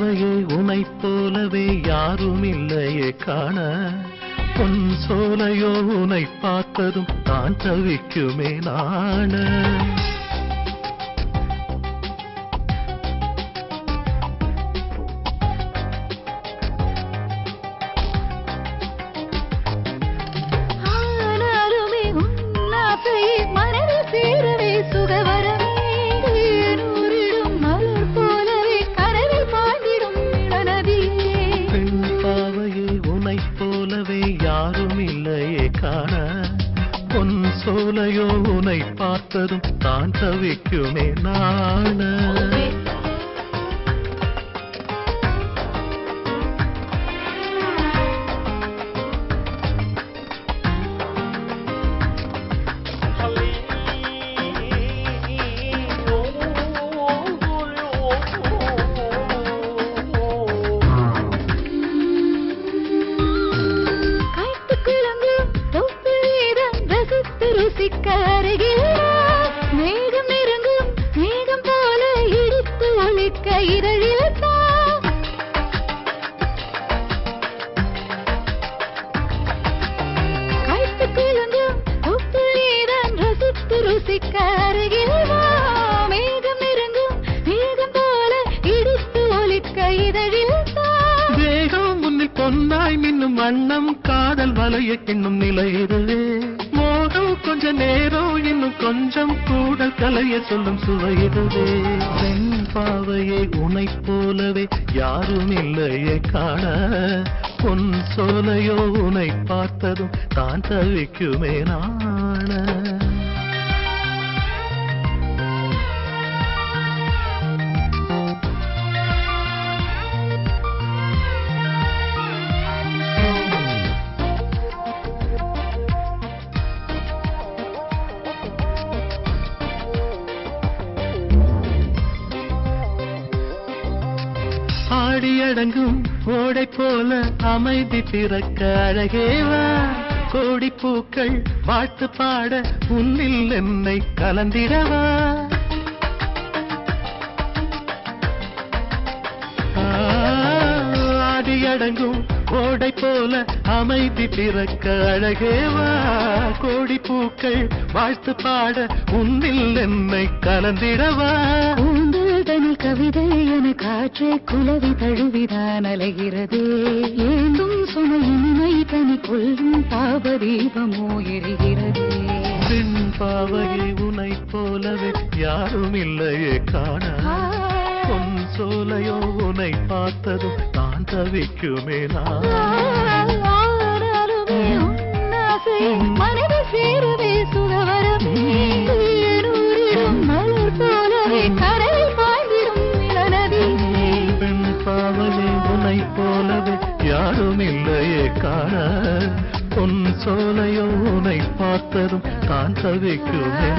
பாவையே உனை போலவே யாரும் இல்லையே காண. பொன் சோலையோ உனை பார்த்ததும் தான் தவிக்குமே நாண. ஆனாலுமே மனதில் சேரவே சுகவரமே சோலையோ உனை பார்த்ததும் தான் தவிக்குமே நாண தேகம் மின்னும் வண்ணம் காதல் வலைய கிண்ணும் நிலை இதுவே மோகம் கொஞ்ச நேரம் இன்னும் கொஞ்சம் கூட கலைய சொல்லும் சுவை இதுவே பெண் பாவையை உனை போலவே யாரும் இல்லையே காண. பொன் சோலையோ உனை பார்த்ததும் தான் தவிக்குமே நாண. அடங்கும் ஓடை போல அமைதி பிறக்க அழகேவா கோடி பூக்கள் வாழ்த்து பாட உன்னில் என்னை கலந்திடவா ஆ, ஆடியடங்கும் ஓடை போல அமைதி பிறக்க அழகேவா கோடி பூக்கள் வாழ்த்து பாட உன்னில் என்னை கலந்திடவா பூந்ததனில் கவிதை என காற்றை குலவி தழுவிதான் அலைகிறது. ஏந்தும் சுமையின்மை தனி கொள்ளும் தாபதீபமோ எரிகிறது. பெண் பாவையை உனைப் போலவே யாரும் இல்லையே காண. பொன் சோலையோ உனை பார்த்ததும் நான் தவிக்குமே நான். காண பொன் சோலையோ உனை பார்த்ததும் தான் தவிக்குமே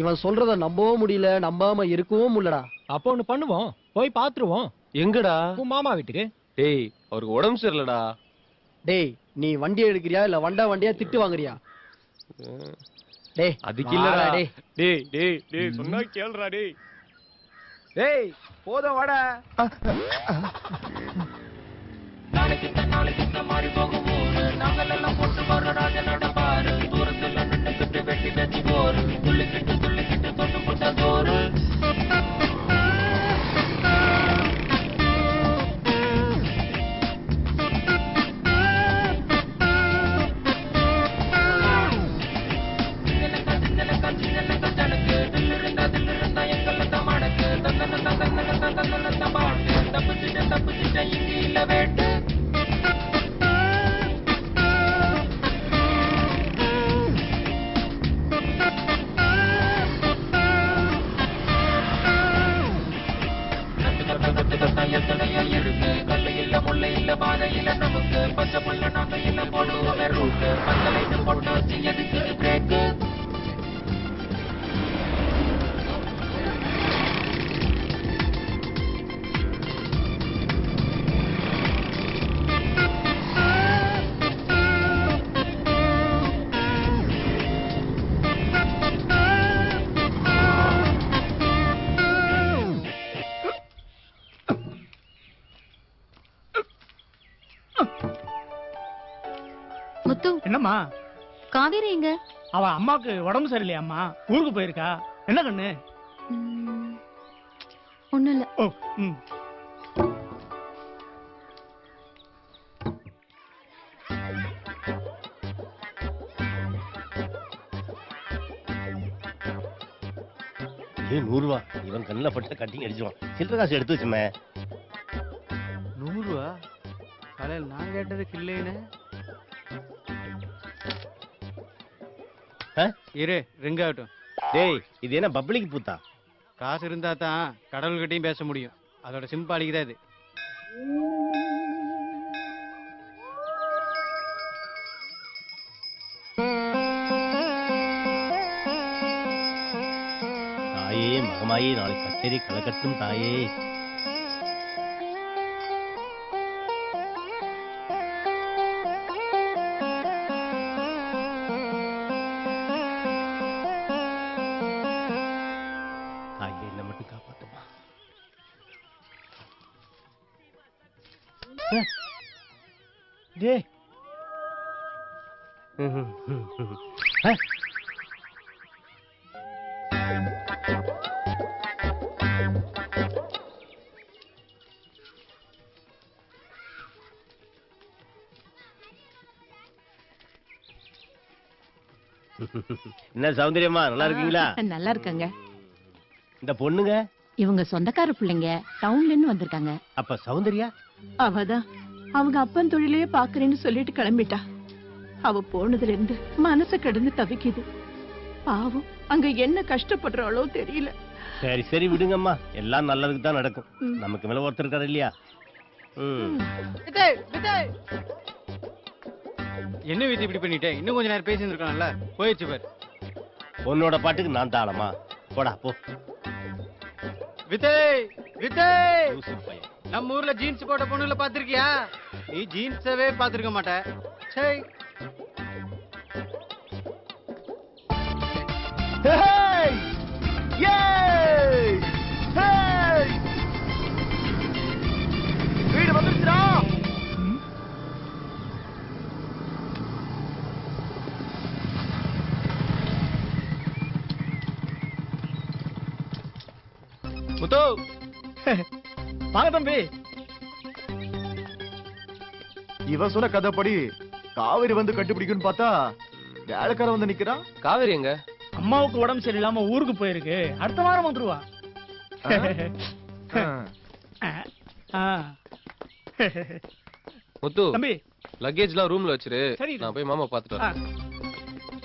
இவன் சொல்றத நம்பவும் முடியல நம்பாம இருக்கவும் முடியலடா. அப்போ ஒண்ணு பண்ணுவோம். போய் பாத்துருவோம். எங்கடா? உன் மாமா வீட்டுக்கு. டேய் அவருக்கு உடம்பு சரியில்லடா. டேய் நீ வண்டி எடுக்கிறியா? இல்ல வண்டா வண்டியா திட்டு வாங்குறியா? டேய் அதுக்கு இல்லடா. வாடா, டேய். டேய் டேய் டேய் சொன்னா கேளுடா டேய். டேய் போதும் வாடா. பச்சை புல்ல நாங்க என்ன போடுவோம் ரூட்டு பந்தலைன்னு போட்டு எதுக்கு முத்து. என்னம்மா? காவேரி எங்க? அவ அம்மாவுக்கு உடம்பு சரியில்லையாம்மா? ஊருக்கு போயிருக்கா? என்ன கண்ணு? ம், ஒண்ணும் இல்ல. ஓ ம். ஏய் நூறு ரூபா இவன் கண்ணில் பட்ட கட்டிங் அடிச்சுவான் சில்லற காசு எடுத்து வச்சுமே. நூறு ரூபா காலையில் நான் கேட்டதுக்கு இல்லைன்னு இரு ரிங் ஆகட்டும். டேய் இது என்ன பப்ளிக் பூத்தா? காசு இருந்தா தான் கடவுள்கிட்டயும் பேச முடியும். அதோட சிம்பாலிக்கு தான் இது. தாயே மகமாயே நாளை கச்சேரி கலக்கட்டும் தாயே தாயே. ஆ? என்ன சௌந்தரியமா நல்லா இருக்கீங்களா? நல்லா இருக்காங்க. இந்த பொண்ணுங்க? இவங்க சொந்தக்கார பிள்ளைங்க டவுன்ல இருந்து வந்திருக்காங்க. அப்ப சௌந்தர்யா? அவதான் அவங்க அப்பன் தொழிலையே பாக்குறேன்னு சொல்லிட்டு கிளம்பிட்டா. அவ போனதுல இருந்து மனசு கிடந்து தவிக்குது. பாவம் அங்க என்ன கஷ்டப்படுறாளோ தெரியல. சரி சரி விடுங்கம்மா. எல்லாம் நல்லதுக்கு தான் நடக்கும். நமக்கு மேல ஒருத்தர் இருக்காரு இல்லையா? என்ன விதி இப்படி பண்ணிட்டே? இன்னும் கொஞ்ச நேரம் பேசி இருக்கான்ல போயிடுச்சு பாரு. உன்னோட பாட்டுக்கு நான் தாளமா? போடா போ. விஜய் விஜய். நம்ம ஊர்ல ஜீன்ஸ் போட்ட பொண்ணுல பாத்திருக்கியா நீ ஜீன்ஸவே பாத்திருக்க மாட்ட. சே முத்து. வாங்க தம்பி. இவன் சொன்ன கதைப்படி காவிரி வந்து கண்டுபிடிக்குன்னு பார்த்தா வேலைக்காரன் வந்து நிக்கிறான் காவேரி எங்க? அம்மாவுக்கு உடம்பு சரியில்லாம ஊருக்கு போயிருக்கு. அடுத்த வாரம் வந்துருவா. ஆ. முத்து தம்பி. லக்கேஜ்லாம் ரூம்ல வச்சிரு. சரி. நான் போய் மாமா பாத்துட்டு. வரேன்.